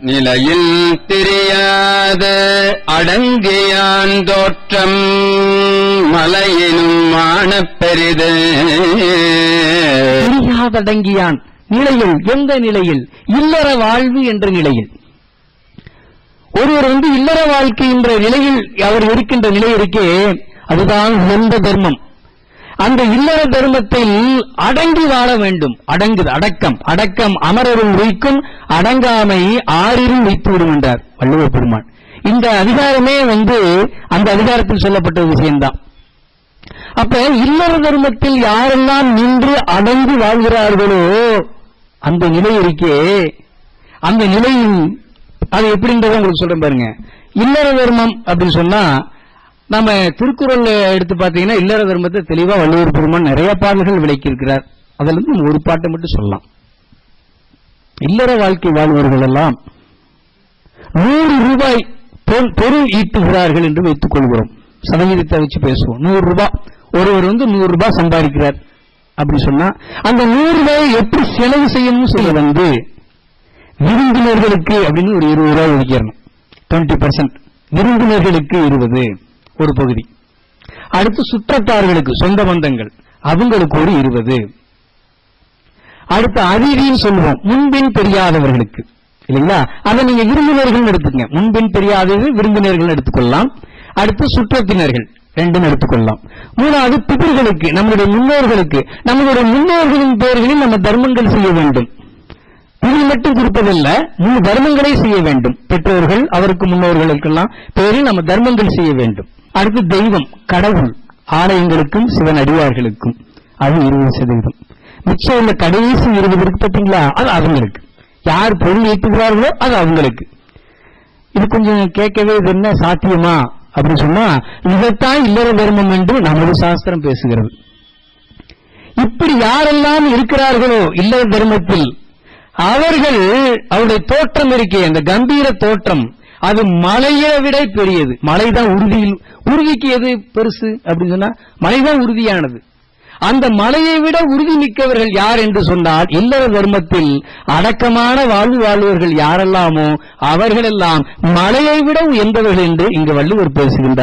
நிலையில் தெரியாத அடங்கியான் தோற்றம் மலையினும் மானப்பெரிது தெரியாதடங்கியான் நிலையில் எந்த நிலையில்? இல்லற வாழ்வு என்ற நிலையில். ஒருவர் வந்து இல்லற வாழ்க்கை என்ற நிலையில் அவர் இருக்கின்ற நிலை இருக்கே அதுதான் சொந்த தர்மம். அந்த இல்லற தர்மத்தில் அடங்கி வாழ வேண்டும். அடங்குது அடக்கம். அடக்கம் அமரரும் உயிக்கும் அடங்காமை ஆறிலும் வைத்து விடும் என்றார் வள்ளுவர் பெருமான். இந்த அதிகாரமே வந்து அந்த அதிகாரத்தில் சொல்லப்பட்ட விஷயம்தான். அப்ப இல்லற தர்மத்தில் யாரெல்லாம் நின்று அடங்கி வாழ்கிறார்களோ அந்த நிலை இருக்கே. அந்த நிலையில் அது எப்படின்றத உங்களுக்கு சொல்றேன் பாருங்க. இல்லற தர்மம் அப்படின்னு சொன்னா நம்ம திருக்குறள் எடுத்து பார்த்தீங்கன்னா இல்லற தர்மத்தை தெளிவா வள்ளுவர் பெருமான் நிறைய பாடல்கள் விளக்கி இருக்கிறார் அதுல இருந்து நம்ம ஒரு பாட்டை மட்டும் சொல்லலாம். இல்லற வாழ்க்கை வாழ்வர்கள் எல்லாம் நூறு ரூபாய் பொ- பொருள் ஈட்டுகிறார்கள் என்று வைத்துக் கொள்கிறோம். சதவீதத்தை வச்சு பேசுவோம். நூறு ரூபாய் ஒருவர் வந்து நூறு ரூபாய் சம்பாதிக்கிறார் அப்படி சொன்னா அந்த நூறு ரூபாயை எப்படி செலவு செய்யணும்னு சொல்ல வந்து விருந்தினர்களுக்கு அப்படின்னு ஒரு இருபது ரூபாய் ஒதுக்கிடணும். டுவெண்ட்டி பர்சன்ட் விருந்தினர்களுக்கு இருபது. ஒரு பகுதி. அடுத்து சுற்றத்தார்களுக்கு சொந்த பந்தங்கள். அவங்களுக்கு ஒரு இருபது. அடுத்து அதிதின்னு சொல்லுவோம். முன்பின் தெரியாதவர்களுக்கு. இல்லைங்களா? அதை நீங்க விருந்தினர்கள் எடுத்துக்கங்க. முன்பின் தெரியாதது விருந்தினர்கள் எடுத்துக்கொள்ளலாம். அடுத்து சுற்றத்தினர்கள் ரெண்டும் எடுத்துக்கொள்ளலாம். மூணாவது பிதர்களுக்கு நம்முடைய முன்னோர்களுக்கு நம்மளுடைய முன்னோர்களின் பெயர்களில் நம்ம தர்மங்கள் செய்ய வேண்டும். இது மட்டும் கொடுப்பதல்ல மூணு தர்மங்களை செய்ய வேண்டும். பெற்றோர்கள் அவருக்கு முன்னோர்களுக்கெல்லாம் பேரில் நம்ம தர்மங்கள் செய்ய வேண்டும். அடுத்து தெய்வம் கடவுள் ஆலயங்களுக்கும் சிவன் அடிவார்களுக்கும் அது இருபது சதவீதம். மிச்சம் உள்ள கடைசி இருபது இருக்கு பார்த்தீங்களா அது அவங்களுக்கு. யார் பொருள் ஏற்றுகிறார்களோ அது அவங்களுக்கு. இது கொஞ்சம் கேட்கவே இது என்ன சாத்தியமா? அப்படின்னு சொன்னா இதைத்தான் இல்லற தர்மம் என்று நமது சாஸ்திரம் பேசுகிறது. இப்படி யாரெல்லாம் இருக்கிறார்களோ இல்லற தர்மத்தில் அவர்கள் அவருடைய தோற்றம் இருக்கே அந்த கம்பீர தோற்றம். அது மலையை விட பெரியது. மலைதான் உறுதியில் உறுதிக்கு எது பெருசு அப்படின்னு சொன்னா மலைதான் உறுதியானது. அந்த மலையை விட உறுதி மிக்கவர்கள் யார் என்று சொன்னால் இல்லற தர்மத்தில் அடக்கமான வாழ்வு வாழ்வர்கள் யாரெல்லாமோ அவர்களெல்லாம் மலையை விட உயர்ந்தவர்கள் என்று இங்கு வள்ளுவர் பேசுகின்றார்.